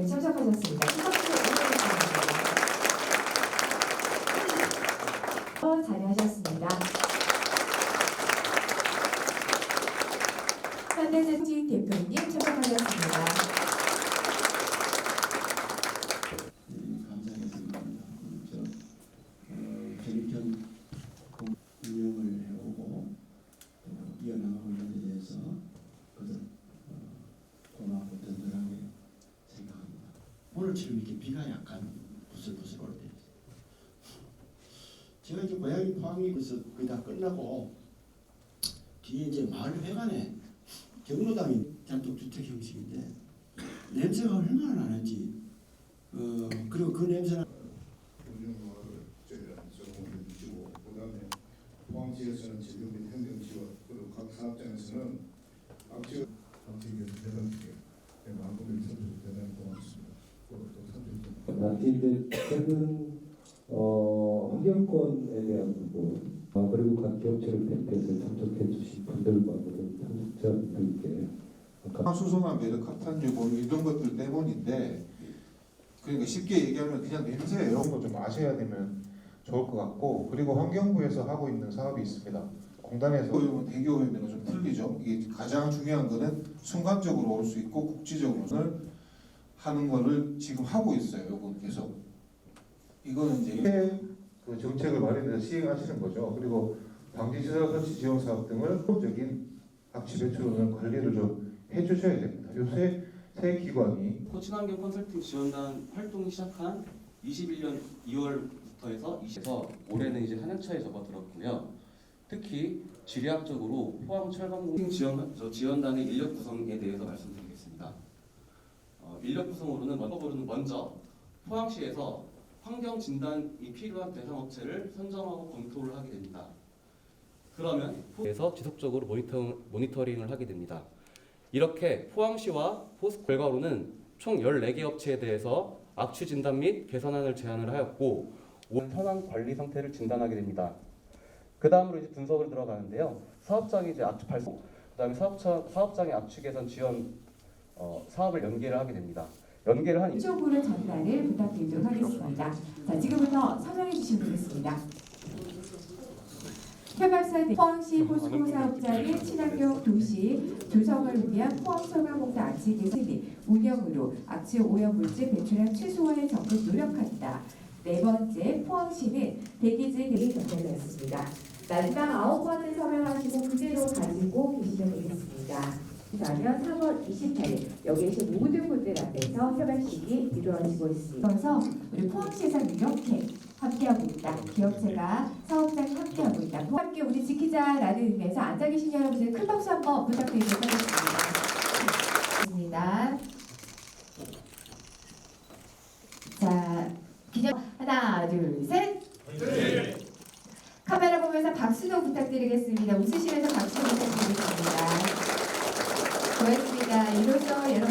여러분이 참석하셨습니다. 잘하셨습니다. 어, 현대제진 대표님 참석하셨습니다. 오늘처럼 이렇게 비가 약간 부슬부슬 올 때. 제가 이제 고향이 포항이 그래서 거의 다 끝나고 뒤에 이제 마을 회관에 경로당이 단독 주택 형식인데 냄새가 얼마나 나는지 어 그리고 그 냄새는 포항시에서는 지금 및 행정 지원 그리고 각 사업장에서는 대단히 고맙습니다. 나티인데 최근 어, 환경권에 대한 부분 어, 그리고 각 기업체를 대표해서 참석해 주신 분들과 모든 참석자분들께 아까 수소나 메르카탄 유본 이런 것들 때문인데 그러니까 쉽게 얘기하면 그냥 냄새예요. 이런 거좀 아셔야 되면 좋을 것 같고 그리고 환경부에서 하고 있는 사업이 있습니다. 공단에서 오염은 대기오염이랑 좀 틀리죠. 이게 가장 중요한 거는 순간적으로 올 수 있고 국지적으로는 하는 거를 지금 하고 있어요. 요건 계속 이거는 이제 그 정책을 마련해서 시행하시는 거죠. 그리고 방지시설 설치 지원 사업 등을 적인 악취 배출을 관리를 좀 해주셔야 됩니다. 요새 세 기관이 코친환경 컨설팅 지원단 활동이 시작한 21년 2월부터 해서 20에서 올해는 이제 한해차에 접어들었고요. 특히 지리학적으로 포항 철강 지원 저 지원단의 인력 구성에 대해서 말씀드리겠습니다. 어, 인력 구성으로는 먼저로는 먼저 포항시에서 환경 진단이 필요한 대상 업체를 선정하고 검토를 하게 됩니다. 그러면 포에서 지속적으로 모니터, 모니터 링을 하게 됩니다. 이렇게 포항시와 포스 결과로는 총 14개 업체에 대해서 악취 진단 및 개선안을 제안을 하였고 온 현황 관리 상태를 진단하게 됩니다. 그 다음으로 이제 분석을 들어가는데요. 사업장이 이제 악취 발생, 그 다음에 사업자 사업장의 악취 개선 지원 어, 사업을 연계를 하게 됩니다. 연계를 한 이쪽으로 전달을 부탁드리도록 하겠습니다. 자, 지금부터 설명해 주시면 되겠습니다. 협약사 포항시 포스코 사업장의 친환경 도시 조성을 위한 포항철강공사 악취 개선 및 운영으로 악취 오염 물질 배출량 최소화에 적극 노력한다. 네 번째, 포항시는 대기질 대기 전달되었습니다. 마지막 아홉 번을 설명하시고 그대로 가지고 계시면 되겠습니다. 그러면 3월 28일 여기 계신 모든 분들 앞에서 협약식이 이루어지고 있습니다. 그래서 우리 포항시에서 이렇게 함께하고 있다. 기업체가 사업장이 함께하고 있다. 함께 우리 지키자라는 의미에서 앉아 계신 여러분들 큰 박수 한번 부탁드리도록 하겠습니다. 자, 기념 하나, 둘, 셋. 카메라 보면서 박수도 부탁드리겠습니다. 웃으시면서 박수 부탁드리겠습니다. 고맙습니다. 이로써 여러분